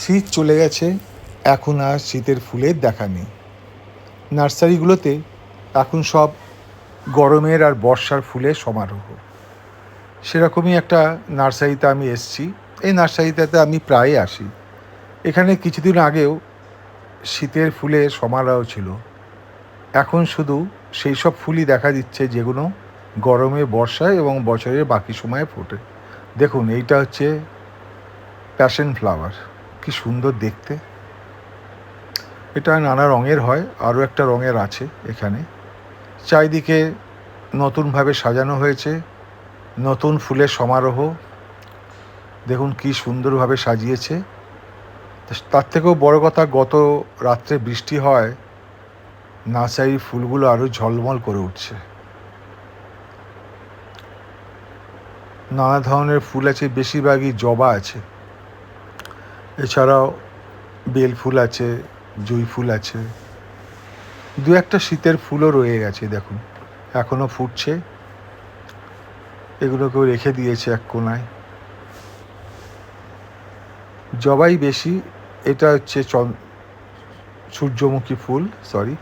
শীত চলে গেছে, এখন আর শীতের ফুলের দেখা নেই। নার্সারিগুলোতে এখন সব গরমের আর বর্ষার ফুলের সমারোহ। সেরকমই একটা নার্সারিতে আমি এসছি। এই নার্সারিটাতে আমি প্রায় আসি। এখানে কিছুদিন আগেও শীতের ফুলের সমারোহ ছিল। এখন শুধু সেই সব ফুলই দেখা দিচ্ছে যেগুলো গরমে, বর্ষায় এবং বছরের বাকি সময়ে ফোটে। দেখুন, এইটা হচ্ছে প্যাশন ফ্লাওয়ার। কি সুন্দর দেখতে। এটা নানা রঙের হয়, আরও একটা রঙের আছে এখানে। চারিদিকে নতুনভাবে সাজানো হয়েছে, নতুন ফুলের সমারোহ। দেখুন কি সুন্দরভাবে সাজিয়েছে। তার থেকেও বড় কথা, গত রাত্রে বৃষ্টি হয় নার্সারির ফুলগুলো আরও ঝলমল করে উঠছে। নানা ধরনের ফুল আছে, বেশিরভাগই জবা আছে। এছাড়াও বেল ফুল আছে, জুঁই ফুল আছে। দু একটা শীতের ফুলও রয়ে গেছে, দেখুন। এখনও ফুটছে। এগুলোকেও রেখে দিয়েছে এক কোনায়। জবাই বেশি, এটা হচ্ছে সূর্যমুখী ফুল সরি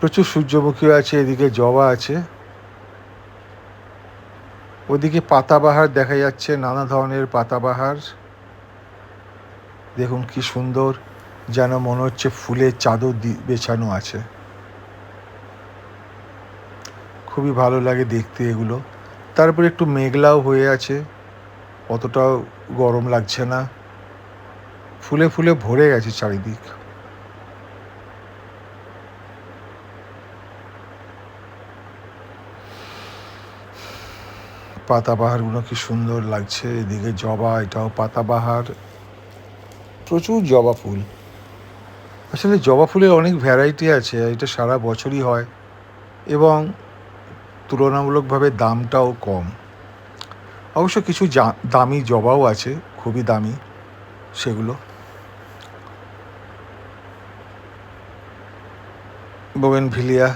প্রচুর সূর্যমুখী আছে, এদিকে জবা আছে। ওদিকে পাতাবাহার দেখা যাচ্ছে, নানা ধরনের পাতাবাহার। দেখুন কি সুন্দর যেন মনে হচ্ছে ফুলের চাদর বেছানো আছে। খুবই ভালো লাগে দেখতে এগুলো। তারপরে একটু মেঘলাও হয়ে আছে, অতটাও গরম লাগছে না। ফুলে ফুলে ভরে গেছে চারিদিক। পাতাবাহারগুলো কি সুন্দর লাগছে, এদিকে জবা, এটাও পাতাবাহার। প্রচুর জবা ফুল। আসলে জবা ফুলের অনেক ভ্যারাইটি আছে এটা সারা বছরই হয়। এবং তুলনামূলকভাবে দামটাও কম। অবশ্য কিছু দামি জবাও আছে, খুবই দামি সেগুলো। বোগেনভিলিয়া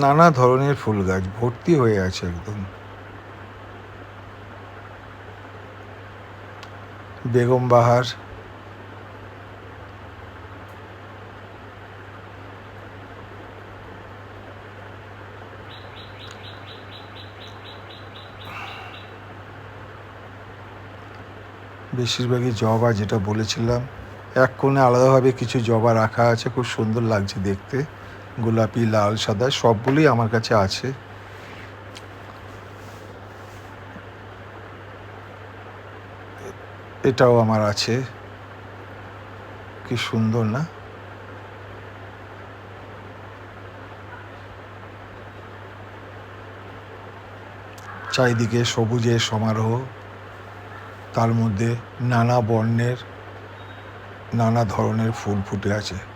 নানা ধরনের ফুল গাছ ভর্তি হয়ে আছে একদম। বেগম বাহার। বেশিরভাগই জবা যেটা বলেছিলাম, এক কোণে আলাদাভাবে কিছু জবা রাখা আছে, খুব সুন্দর লাগছে দেখতে। গোলাপি, লাল, সাদা, সবগুলোই আমার কাছে আছে। এটাও আমার আছে। কি সুন্দর, না? চারিদিকে সবুজের সমারোহ, তার মধ্যে নানা বর্ণের, নানা ধরনের ফুল ফুটে আছে।